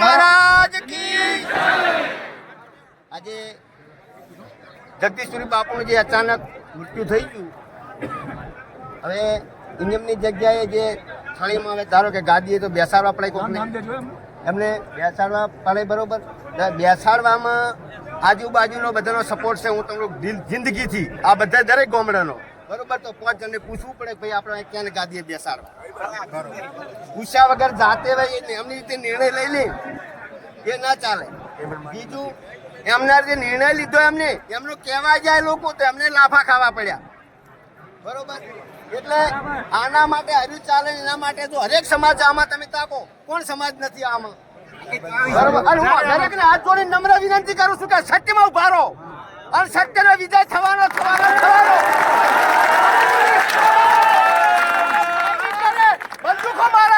મહારાજ કી આજે જગદીશ્વરી બાપુનું જે અચાનક મૃત્યુ થઈ ગયું હવે ઇન્ડિયમની જગ્યાએ જે થાળીમાં હવે ધારો કે ગાદીએ તો બેસાડવા પડે કોઈને એમને. બેસાડવા પડે બરોબર. બેસાડવામાં આજુબાજુનો બધાનો સપોર્ટ છે હું તમને જિંદગીથી આ બધા દરેક ગામડાનો. બરોબર, તો પાંચ જણને પૂછવું પડે ભાઈ આપણે ક્યાં ગાદીએ બેસાડવા. પૂછ્યા વગર જાતે ભાઈ એમની રીતે નિર્ણય લઈ લે, એ ના ચાલે. બીજું, એમના જે નિર્ણય લીધો એમને, એમનું કહેવા જાય લોકો તો એમને લાફા ખાવા પડ્યા. બરોબર? એટલે આના માટે હર્યું ચાલે, એના માટે તો હરેક સમાજ આમાં તમે તાકો. કોણ સમાજ નથી આમાં? બરોબર? હું દરેકને હાથ જોડીને નમ્ર વિનંતી કરું છું કે સત્યમાં ઊભા રહો. અને સત્યનો વિજય થવાનો થવાનો થવાનો. আমার